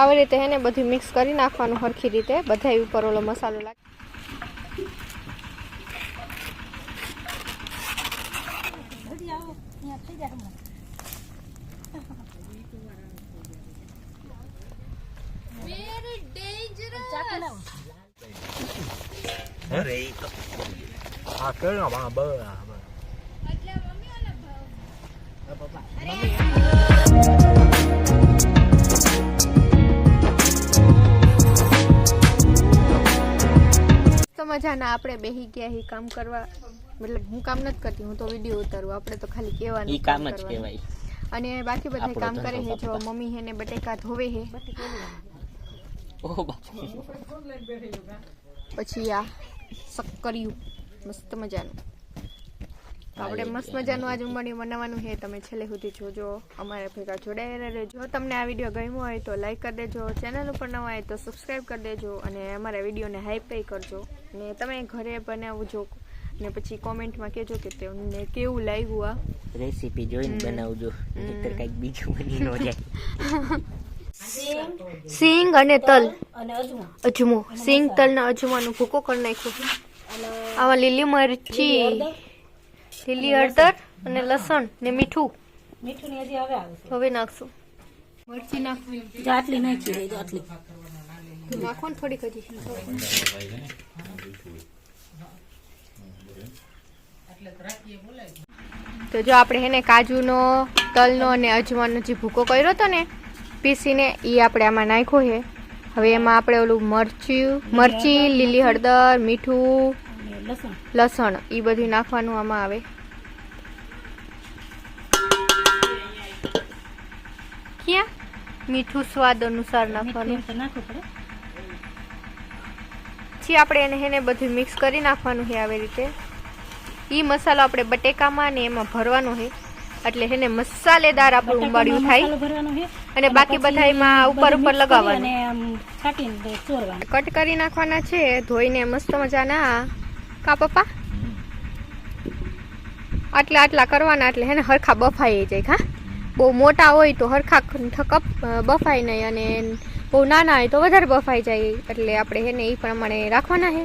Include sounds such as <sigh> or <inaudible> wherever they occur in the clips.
આવી રીતે એને ને બધું મિક્સ કરી નાખવાનું સરખી રીતે. બધા ઉપર ઓલો મસાલો લાગે અરે ઈ મજાના આપણે બેહી ગયા હી કામ કરવા. મતલબ હું કામ નથી કરતી હું તો વીડિયો ઉતારું. આપણે તો ખાલી કહેવાનું ઈ કામ જ. કહેવાય. અને બાકી બધા કામ કરે છે જો મમ્મી હે ને બટેકા ધોવે હે. પછી આ શક્કરિયું. મસ્ત મજાનું. તો આપણે મસ્ત મજાનું આજે ઉંબાડિયું બનાવવાનું છે તમે છેલ્લે સુધી જોજો અમારા ભેગા જોડાયેલા રહેજો. તમને આ વીડિયો ગમ્યો હોય તો લાઈક કરી દેજો ચેનલ ઉપર નવા હોય તો સબસ્ક્રાઈબ કરી દેજો અને અમારા વિડીયોને હાઈપ પે કરજો. અને તમે ઘરે બનાવજો ને પછી કોમેન્ટમાં કહેજો કે તમને કેવું લાગ્યું આ રેસીપી જોઈને બનાવજો નહીતર કંઈક બીજું બની ન જાય. સિંગ. અને તલ અને અજમો. અજમો. સિંગ તલ ને અજમાનો ભૂકો કરી નાખ્યો. આવા લીલી મરચી. લીલી હળદર અને લસણ ને મીઠું. મીઠું ની હજી હવે નાખશું. મરચી નાખવી. જો આટલી નાખી હોય આટલી. નાખો ને થોડીક હજી. તો જો આપણે હેને કાજુનો તલનો અને અજમાનો જે ભૂકો કર્યો હતો ને પીસીને એ આપણે આમાં નાખ્યો છે. હવે એમાં આપણે ઓલું મરચું મરચી લીલી હળદર મીઠું લસણ? એ બધું નાખવાનું આમાં આવે. ક્યાં? મીઠું સ્વાદ અનુસાર નાખવાનું. પછી આપણે એને બધું મિક્સ કરી નાખવાનું છે આવી રીતે. ઈ મસાલો આપણે બટેકામાં ને એમાં ભરવાનો છે. એટલે હેને મસાલેદાર આપણું ઉંબાડિયું થાય. અને બાકી બધા એમાં ઉપર ઉપર લગાવવાનું. કટ કરી નાખવાના છે ધોઈને મસ્ત મજાના. કા પપ્પા? આટલા આટલા કરવાના એટલે હેને હરખા બફાઈ જાય હા બહુ મોટા હોય તો હરખા કપ બફાય નહીં અને બહુ નાના હોય તો વધારે બફાઈ જાય. એટલે આપણે હેને એ પ્રમાણે રાખવાના છે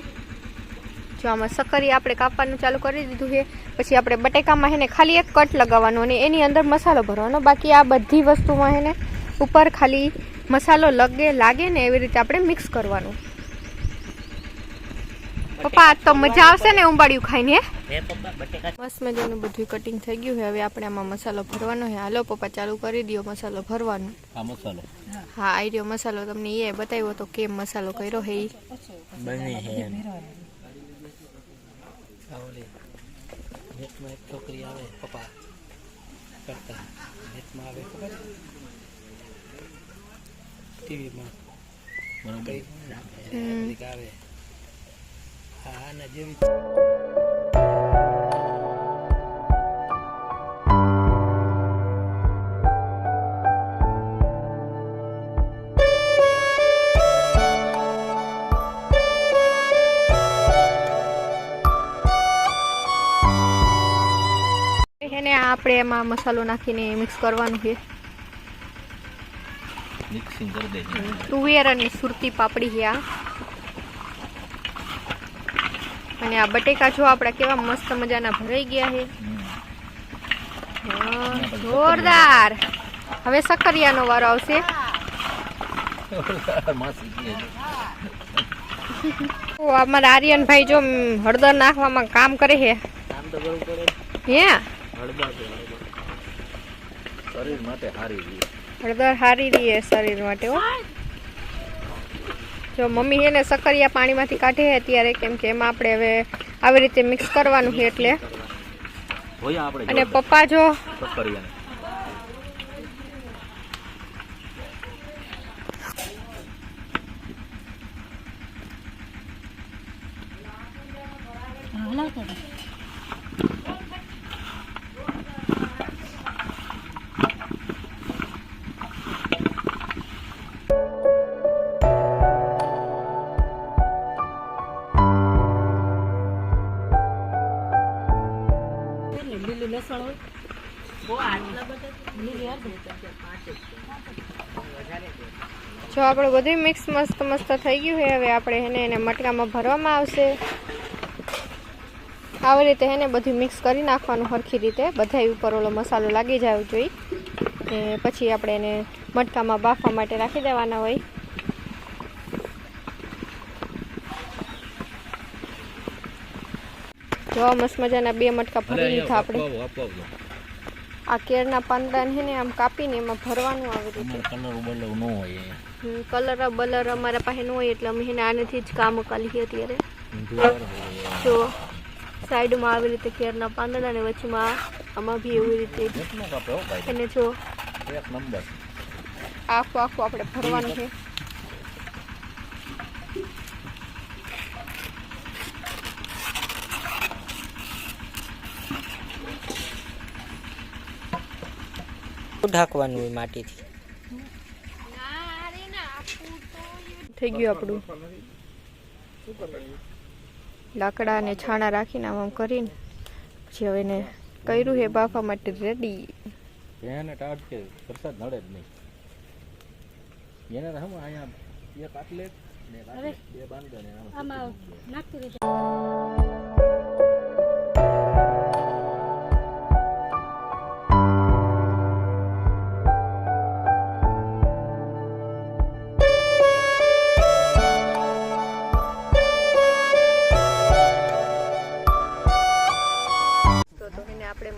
જો આમાં સક્કરી આપણે કાપવાનું ચાલુ કરી દીધું છે પછી આપણે બટેકામાં હેને ખાલી એક કટ લગાવવાનો અને એની અંદર મસાલો ભરવાનો. બાકી આ બધી વસ્તુમાં હેને ઉપર ખાલી મસાલો લગે, લાગે ને એવી રીતે આપણે મિક્સ કરવાનું. પપ્પા આજ તો મજા આવશે ને ઉંબાડિયું ખાઈને હે? હે મસ્ત મજાનું બધું કટિંગ થઈ ગયું છે. હવે આપણે આમાં મસાલો ભરવાનો છે. હાલો પપ્પા ચાલુ કરી દો મસાલો ભરવાનો. હા મસાલો. હા આઈ રહ્યો મસાલો તમને એ બતાવ્યો તો કેમ મસાલો કર્યો હે ઈ. બને હે નેટમાં એક છોકરી આવે પપ્પા કરતા. નેટમાં આવે ખબર? ટીવીમાં. બરોબર આવે. હા એને આપણે એમાં મસાલો નાખીને મિક્સ કરવાનું છે. મિક્સિંગ કરી તુવેર અને સુરતી પાપડી છે આ. અને આ બટેકા જો આપણા કેવા મસ્ત મજાના ભરાઈ ગયા છે. જોરદાર. હવે સક્કરિયાનો વારો આવશે. અમારા આર્યનભાઈ જો હળદર નાખવામાં કામ કરે છે. હે? હળદર સારી રહી. શરીર માટે જો મમ્મી છે ને સક્કરિયા પાણીમાંથી કાઢે અત્યારે કેમ કે એમાં આપણે હવે આવી રીતે મિક્સ કરવાનું છે એટલે. અને પપ્પા જો. હલાવતો જો આપણે બધું મિક્સ મસ્ત મસ્ત થઈ ગયું છે હવે આપણે એને એને મટકામાં ભરવામાં આવશે. આવી રીતે એને બધું મિક્સ કરી નાખવાનું સરખી રીતે. બધાય ઉપર ઓલો મસાલો લાગી જવો જોઈએ એ પછી આપણે એને મટકામાં બાફવા માટે રાખી દેવાના હોય. જો મસ્ત મજાના બે મટકા ભરી લીધા આપણે. આ કેળના પાંદડાને છે ને આમ કાપીને એમાં ભરવાનું આવી રીતે. કલર બલર ન હોય કલર બલર અમારા પાસે ન હોય એટલે અમે એને આનેથી જ કામ કરીએ અત્યારે. જો સાઈડમાં આવી રીતે કેરના પાંદડા ને વચમાં આમાં બી એવી રીતે એને જો એક નંબર. આખું આખું આપણે ભરવાનું છે. ઢાંકવાનું હોય માટીથી. થઈ ગયું આપણું. લાકડા અને છાણા રાખીને આમ આમ કરીને પછી હવે એને કર્યું હે બાફા માટે રેડી એને ટાટ કે વરસાદ નડે જ નહીં. એને હમ અહીંયા એક આટલે ને બે બાંધો ને આમ આમાં નાખતી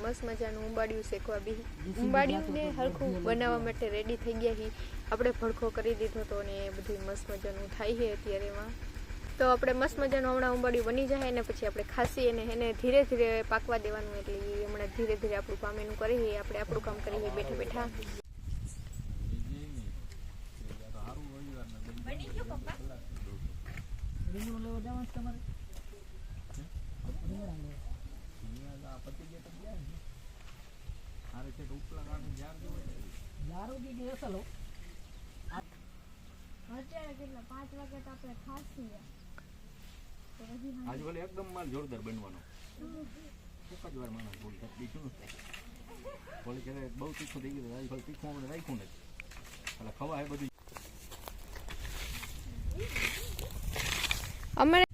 મસ્ત મજાનું ઉંબાડિયું શેકવા બી. ઉંબાડિયું ને હરખું બનાવવા માટે રેડી થઈ ગયા છીએ આપણે ભડકો કરી દીધો તો ને એ બધું મસ્ત મજાનું થાય છે અત્યારે એમાં. તો આપણે મસ્ત મજાનું હમણાં ઉંબાડિયું બની જાય ને પછી આપણે ખાસી અને એને ધીરે ધીરે પાકવા દેવાનું એટલે એ હમણાં ધીરે ધીરે આપણું કામ એનું કરીએ આપણે આપણું કામ કરીએ બેઠા બેઠા. આજ વળી એકદમ માલ જોરદાર બનવાનો એક જ વાર માણસ બોલ બીજું નથી બોલી કે બહુ તીખું થઈ ગયું આજ વળી તીખું આપણે રાખ્યું નથી એટલે ખવા એ બધું અમે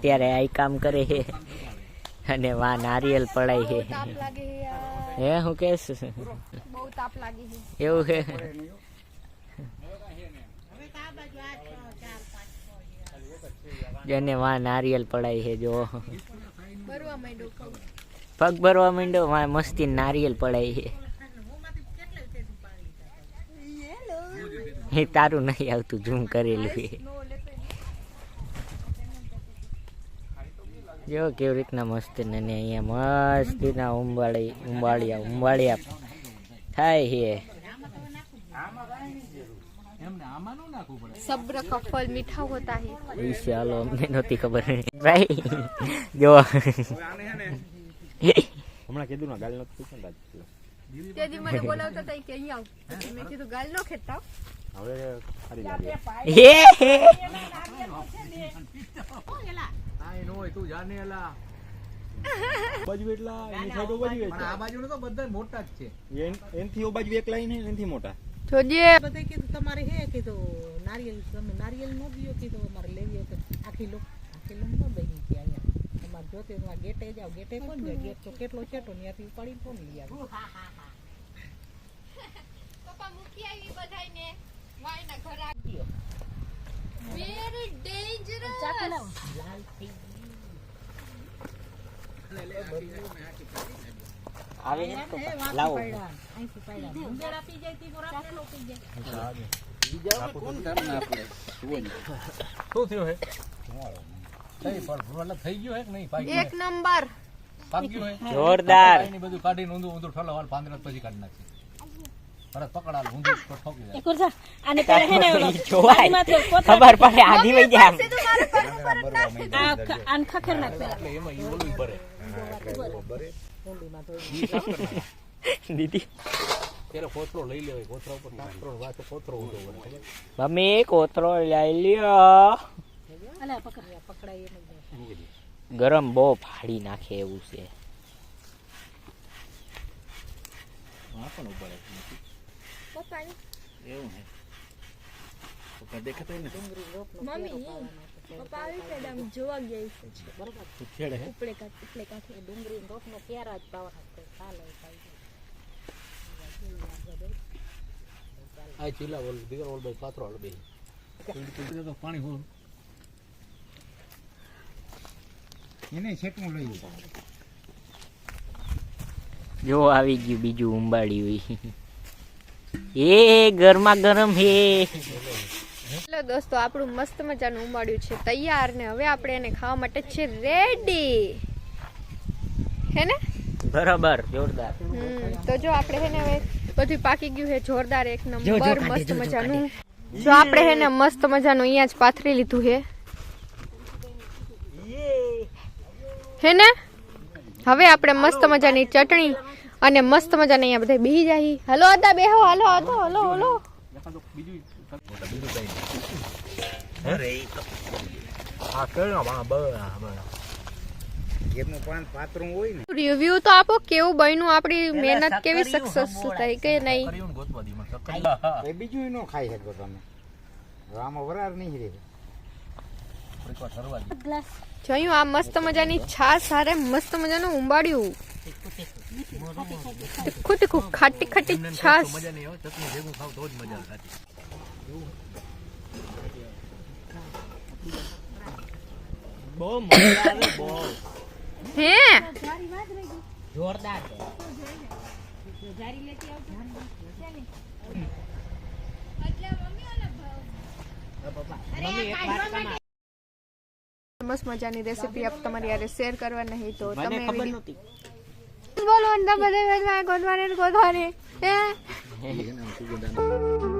અત્યારે આ કામ કરે છે. અને વા નારિયેલ પડાય છે. હે હું કેસ? બહુ તાપ લાગે છે. એવું છે? જેને વા નારિયેલ પડાય છે જો. પગ ભરવા માંડ્યો વા મસ્તી નારિયેલ પડાય છે. એ તારું નહીં આવતું ઝૂમ કરેલું છે. જો કેવી રીતના મસ્તી ને અહીંયા મસ્તીના ઉંબાળી ઉંબાળિયા ઉંબાળિયા થાય છે એમને આમાં ન નાખવું પડે સબ્ર કા મીઠા હોતા હે. અમને નહોતી ખબર. ભાઈ જો. હમણાં કીધું ને ગાલ નથી પૂછે ને તે મને બોલાવતા હતા કે અહીંયા આવ. મેં કીધું ગાલ નો ખેતા હવે સારી લાગે. હે હે. કાંઈ ન હોય તું જાને એલા <laughs> બાજુ એટલા એની સાઈડ બાજુ પણ આ બાજુ તો બધા મોટા જ છે. એનથી ઓ બાજુ એક લાઈન એનથી મોટા. જોજે બધે કીધું તમારે હે કીધું નારિયેલ તમે નારિયેલ ન દિયો કીધું અમારે લેવી હોય તો આખી લો આખી લો ન દઈ કે અહીંયા. ડુંગળીમાં જ્યોતિર્માં ગેટે જાવ ગેટે કોણ જાય? ગેટ તો કેટલો છેટો ત્યાંથી ઉપાડી કોણ લઈ આવે? પપ્પા મૂકી આવી બધાયને. વાયના ઘર વેરી ડેન્જરસ આવે છે તો લાવો અહીંથી પી જાય તી બોરા પેલો પી જાય શું થયું હે થઈ થઈ ગયું હે કે નહીં પાકી એક નંબર પાક્યું હે જોરદાર એની બધું કાઢીને ઊંધું ઊંધું ઠલો વાળ પાંદર પછી કાઢી નાખી આને પેલા હે ને ખબર પડે આધી વઈ જાય આ નાખ. દીદી? મમ્મી કોતરો લઈ લ્યો. ગરમ બહુ ફાડી નાખે એવું છે. હા પણ ઉપર એવું હે. પપ્પા દેખાતા ને? મમ્મી પપ્પા આવી છે આમ જોવા ગયા છે. છેડે હે? ઉપડે કાઢ ઉપડે કાઢ ડુંગળી રોટનો ક્યારા જ પાવા ચાલે ચાલે આ ચીલા ઓલ દીકરો ઓલ ભાઈ પાત્રો હાલ બે. તો પાણી હોલ એને છેટું લઈ જો આવી ગયું બીજું ઉંબાડ્યું. એ ગરમા ગરમ હે. હેલો દોસ્તો આપણું મસ્ત મજાનું ઉંબાડ્યું છે તૈયાર ને હવે આપણે એને ખાવા માટે છે રેડી. હે ને બરાબર જોરદાર. તો જો આપણે હે ને હવે બધું પાકી ગયું છે જોરદાર એક નંબર મસ્ત મજાનું. જો આપણે હે ને મસ્ત મજાનું અહીંયા જ પાથરી લીધું હે. હે ને? હવે આપણે મસ્ત મજાની ચટણી અને મસ્ત મજાને અહીંયા બધા બેહી જાય હલો અદા બેહો હલો હલો હલો હલો. બા બા બા રિવ્યુ તો આપો કેવું બન્યું આપણી મહેનત કેવી સક્સેસ થઈ કે નહીં? બીજું ન ખાઈ શકો તમે. વરાર નહીં જોયું આ મસ્ત મજાની છાશ હારે મસ્ત મજાનું ઉંબાડ્યું. તીખું તીખું ખાટી ખાટી છાશ મજા નહીં આવે ચટણી ભેગું ખાવ તો જ મજા આવે બહુ મજા આવે બહુ હે જોરદાર મસ્ત મજાની રેસીપી આપ તમારી યારે શેર કરવા નહીં તો મને તમે ખબર એવી નહોતી. બોલો અંદર બધે ગોધવાની ગોધવાની હે એના સુગંધાનું